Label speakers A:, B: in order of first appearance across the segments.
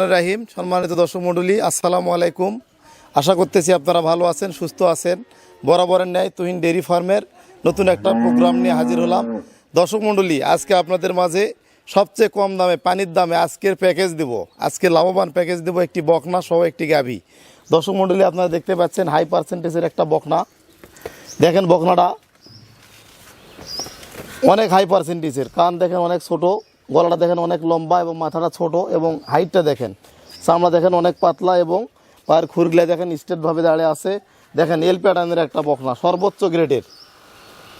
A: রাহিম, সম্মানিত দর্শক মণ্ডলী, আসসালামু আলাইকুম। আশা করতেছি আপনারা ভালো আছেন, সুস্থ আছেন। বরাবরের ন্যায় তুহিন ডেয়ারি ফার্মের নতুন একটা প্রোগ্রাম নিয়ে হাজির হলাম। দর্শক মণ্ডলী, আজকে আপনাদের মাঝে সবচেয়ে কম দামে, পানির দামে আজকের প্যাকেজ দেব। আজকে লাভবান প্যাকেজ দেব একটি বকনা সহ একটি গাভী। দর্শক মণ্ডলী, আপনারা দেখতে পাচ্ছেন হাই পার্সেন্টেজের একটা বকনা। দেখেন বকনাটা অনেক হাই পার্সেন্টেজের, কান দেখেন অনেক ছোট। গলাটা দেখেন অনেক লম্বা এবং মাথাটা ছোট এবং হাইটটা দেখেন। চামড়া দেখেন অনেক পাতলা এবং পায়ের খুরগুলা দেখেন স্টেটভাবে দাঁড়িয়ে আছে। দেখেন এল প্যাটার্নের একটা বকনা, সর্বোচ্চ গ্রেডের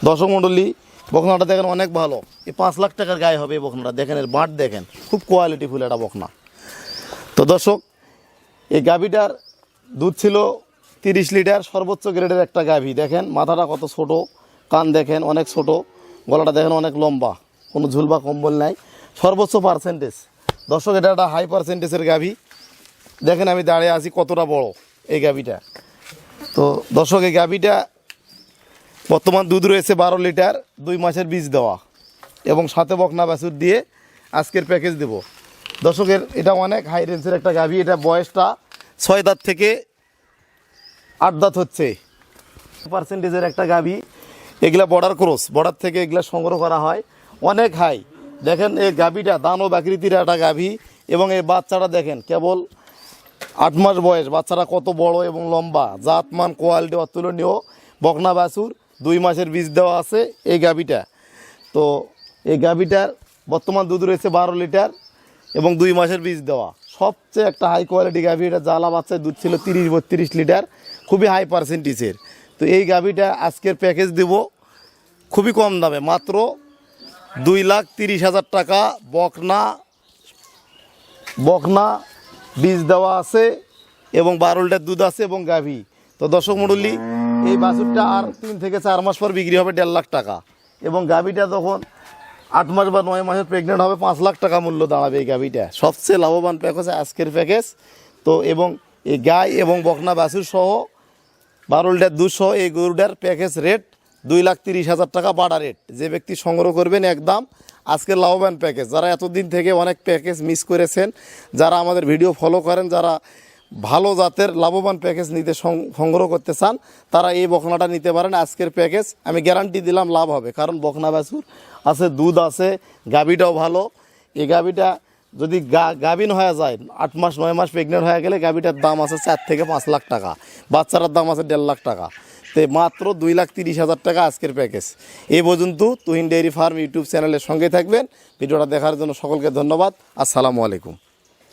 A: দর্শক মণ্ডলী, বকনাটা দেখেন অনেক ভালো। এই পাঁচ লাখ টাকার গায়ে হবে এই বকনাটা। দেখেন এর বাঁট দেখেন, খুব কোয়ালিটিফুল একটা বকনা। তো দর্শক, এই গাভীটার দুধ ছিল তিরিশ লিটার, সর্বোচ্চ গ্রেডের একটা গাভী। দেখেন মাথাটা কত ছোট, কান দেখেন অনেক ছোট, গলাটা দেখেন অনেক লম্বা। কোনো ঝুল বা কম্বল নাই। সর্বোচ্চ পার্সেন্টেজ দর্শক, এটা একটা হাই পার্সেন্টেজের গাভী। দেখেন আমি দাঁড়িয়ে আছি কতটা বড় এই গাভীটা। তো দর্শক, এই গাভীটা বর্তমান দুধ রয়েছে বারো লিটার, দুই মাসের বীজ দেওয়া। এবং সাথে বকনা বাছুর দিয়ে আজকের প্যাকেজ দেব। দর্শকের, এটা অনেক হাই রেঞ্জের একটা গাভী। এটা বয়সটা ছয় দাঁত থেকে আট দাঁত হচ্ছে। পার্সেন্টেজের একটা গাভী। এগুলা বর্ডার ক্রস বর্ডার থেকে এগুলা সংগ্রহ করা হয়। অনেক হাই দেখেন এই গাভীটা, দানব আকৃতির একটা গাভী এবং এই বাচ্চাটা দেখেন, কেবল আট মাস বয়স। বাচ্চারা কত বড় এবং লম্বা জাতমান কোয়ালিটি অতুলনীয়, বকনা বাছুর, দুই মাসের বীজ দেওয়া আছে এই গাভীটা। তো এই গাভীটার বর্তমান দুধ রয়েছে বারো লিটার এবং দুই মাসের বীজ দেওয়া। সবচেয়ে একটা হাই কোয়ালিটি গাভী, এটা জ্বালা বাচ্চায় দুধ ছিল তিরিশ, বত্রিশ লিটার, খুবই হাই পার্সেন্টেজের তো এই গাভীটা আজকের প্যাকেজ দেব, খুবই কম দামে, মাত্র দুই লাখ তিরিশ হাজার টাকা বকনা বকনা বীজ দেওয়া আছে এবং বারো লিটার দুধ আছে এবং গাভী। তো দর্শক মণ্ডলী, এই বাছুরটা আর তিন থেকে চার মাস পর বিক্রি হবে দেড় লাখ টাকা। এবং গাভীটা তখন আট মাস বা নয় মাসের প্রেগনেন্ট হবে, পাঁচ লাখ টাকা মূল্য দাঁড়াবে এই গাভীটা। সবচেয়ে লাভবান প্যাকেজ আজকের প্যাকেজ তো এবং এই গাই এবং বকনা বাছুর সহ বারো লিটার দুধ সহ এই গরুটার প্যাকেজ রেট দুই লাখ তিরিশ হাজার টাকা বাড়া রেট যে ব্যক্তি সংগ্রহ করবেন একদম আজকের লাভবান প্যাকেজ যারা এতদিন থেকে অনেক প্যাকেজ মিস করেছেন, যারা আমাদের ভিডিও ফলো করেন, যারা ভালো জাতের লাভবান প্যাকেজ নিতে সংগ্রহ করতে চান, তারা এই বখনাটা নিতে পারেন। আজকের প্যাকেজ আমি গ্যারান্টি দিলাম লাভ হবে। কারণ বকনা বাছুর আছে, দুধ আছে, গাভীটাও ভালো। এই গাভীটা যদি গা- গাভিন হয়ে যায়, আট মাস, নয় মাস প্রেগনেন্ট হয়ে গেলে গাভীটার দাম আছে চার থেকে পাঁচ লাখ টাকা। বাচ্চারার দাম আছে দেড় লাখ টাকা। তো মাত্র দুই লাখ তিরিশ হাজার টাকা আজকের প্যাকেজ এ পর্যন্ত তুহিন ডেয়ারি ফার্ম ইউটিউব চ্যানেলের সঙ্গে থাকবেন। ভিডিওটা দেখার জন্য সকলকে ধন্যবাদ। আসসালামু আলাইকুম।